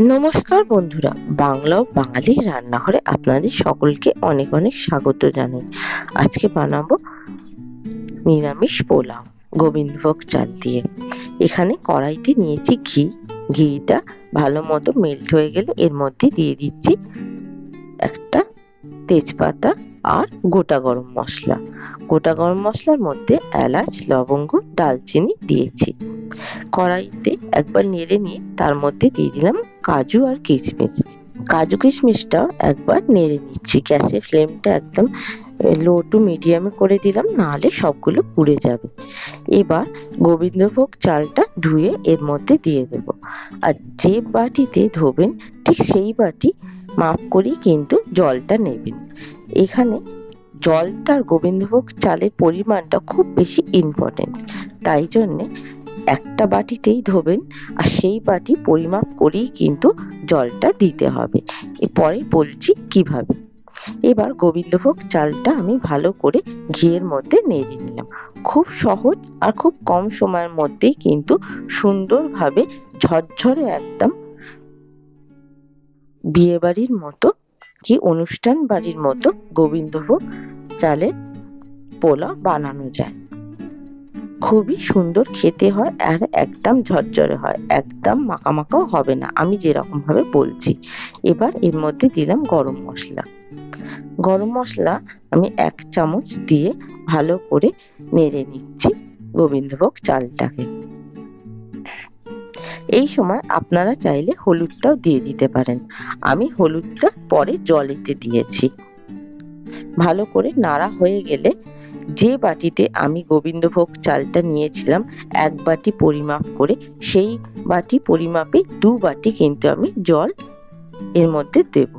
নমস্কার বন্ধুরা, বাংলা ও বাঙালি রান্নাঘরে আপনাদের সকলকে অনেক অনেক স্বাগত জানাই। আজকে বানাবো নিরামিষ পোলাও, গোবিন্দভোগ চাল দিয়ে। এখানে কড়াইতে নিয়েছি ঘি। ঘিটা ভালো মতো মেল্ট হয়ে গেলে এর মধ্যে দিয়ে দিচ্ছি একটা তেজপাতা আর গোটা গরম মশলা। গোটা গরম মশলার মধ্যে এলাচ, লবঙ্গ, ডালচিনি দিয়েছি। কড়াইতে একবার নেড়ে নিয়ে তার মধ্যে দিয়ে দিলাম কাজু আর কিশমিশ। কাজু কিশমিশটাও একবার নেড়ে নিচ্ছি। গ্যাসের ফ্লেমটা একদম লো টু মিডিয়ামে করে দিলাম, নাহলে সবগুলো পুড়ে যাবে। এবার গোবিন্দভোগ চালটা ধুয়ে এর মধ্যে দিয়ে দেব। আর যে বাটিতে ধোবেন, ঠিক সেই বাটি মাপ করেই কিন্তু জলটা নেবেন। এখানে জলটার গোবিন্দভোগ চালের পরিমাণটা খুব বেশি ইম্পর্টেন্ট তাই জন্যে একটা বাটিতেই ধোবেন আর সেই বাটি পরিমাপ করেই কিন্তু জলটা দিতে হবে। এরপরে বলছি কীভাবে। এবার গোবিন্দভোগ চালটা আমি ভালো করে ঘিয়ের মধ্যে নেড়ে নিলাম। খুব সহজ আর খুব কম সময়ের মধ্যেই কিন্তু সুন্দরভাবে ঝরঝরে একদম বিয়ে বাড়ির মতো কি অনুষ্ঠান বাড়ির মতো গোবিন্দভোগ চালের পোলাও বানানো যায়। খুবই সুন্দর খেতে হয় আর একদম ঝরঝরে হয়, একদম মাখা মাখাও হবে না, আমি যেরকম ভাবে বলছি। এবার এর মধ্যে দিলাম গরম মশলা। গরম মশলা আমি এক চামচ দিয়ে ভালো করে নেড়ে নিচ্ছি গোবিন্দভোগ চালটাকে। এই সময় আপনারা চাইলে হলুদটাও দিয়ে দিতে পারেন। আমি হলুদটা পরে জলেতে দিয়েছি। ভালো করে নাড়া হয়ে গেলে যে বাটিতে আমি গোবিন্দভোগ চালটা নিয়েছিলাম, এক বাটি পরিমাপ করে, সেই বাটি পরিমাপে দু বাটি কিন্তু আমি জল এর মধ্যে দেব।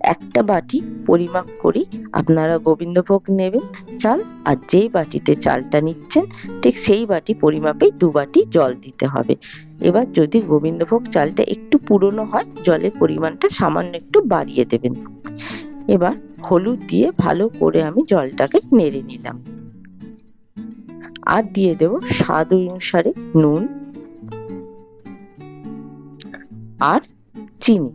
একটা বাটি পরিমাপ করি আপনারা গোবিন্দভোগ নেবেন চাল, আর যেই বাটিতে চালটা নিচ্ছেন, ঠিক সেই বাটি পরিমাপে দু বাটি জল দিতে হবে। এবার যদি গোবিন্দভোগ চালটা একটু পুরনো হয়, জলের পরিমাণটা সামান্য একটু বাড়িয়ে দেবেন। এবার হলুদ দিয়ে ভালো করে আমি জলটাকে নেড়ে নিলাম। আর দিয়ে দেব স্বাদ অনুসারে নুন আর চিনি।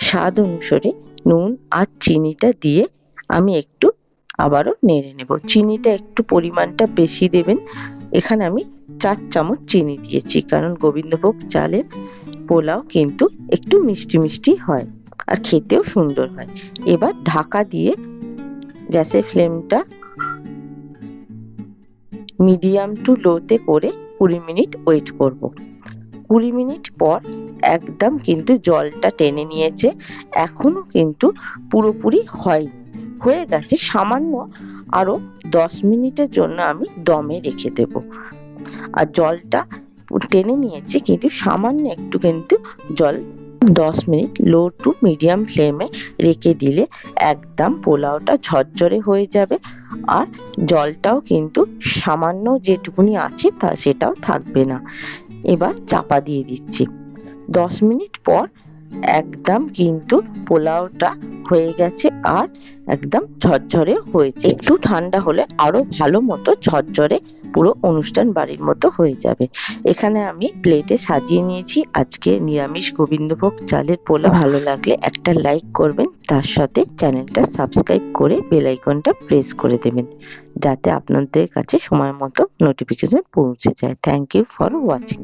স্বাদ অনুসারে নুন আর চিনিটা দিয়ে আমি একটু আবারও নেড়ে নেব। চিনিটা একটু পরিমাণটা বেশি দেবেন। এখানে আমি চার চামচ চিনি দিয়েছি, কারণ গোবিন্দভোগ চালের পোলাও কিন্তু একটু মিষ্টি মিষ্টি হয়। আর খেতেও সুন্দর হয়। এবার ঢাকা দিয়ে গ্যাসের ফ্লেমটা মিডিয়াম টু লোতে করে কুড়ি মিনিট ওয়েট করব। কুড়ি মিনিট পর একদম কিন্তু জলটা টেনে নিয়েছে, এখনও কিন্তু পুরোপুরি হয়নি। হয়ে গেছে সামান্য আরও দশ মিনিটের জন্য আমি দমে রেখে দেব। আর জলটা টেনে নিয়েছে, কিন্তু সামান্য একটু কিন্তু জল দশ মিনিট লো টু মিডিয়াম ফ্লেমে রেখে দিলে একদম পোলাওটা ঝরঝরে হয়ে যাবে। আর জলটাও কিন্তু সামান্য যেটুকুনি আছে তা সেটাও থাকবে না। এবার চাপা দিয়ে দিচ্ছি। দশ মিনিট পর একদম কিন্তু পোলাওটা হয়ে গেছে আর একদম ঝরঝরে হয়েছে। একটু ঠান্ডা হলে আরও ভালো মতো ঝরঝরে পুরো অনুষ্ঠান বাড়ির মতো হয়ে যাবে। এখানে আমি প্লেটে সাজিয়ে নিয়েছি। আজকে নিরামিষ গোবিন্দভোগ চালের পোলা। ভালো লাগলে একটা লাইক করবেন, তার সাথে চ্যানেলটা সাবস্ক্রাইব করে বেলাইকনটা প্রেস করে দেবেন, যাতে আপনাদের কাছে সময় মতো নোটিফিকেশন পৌঁছে যায়। Thank you for watching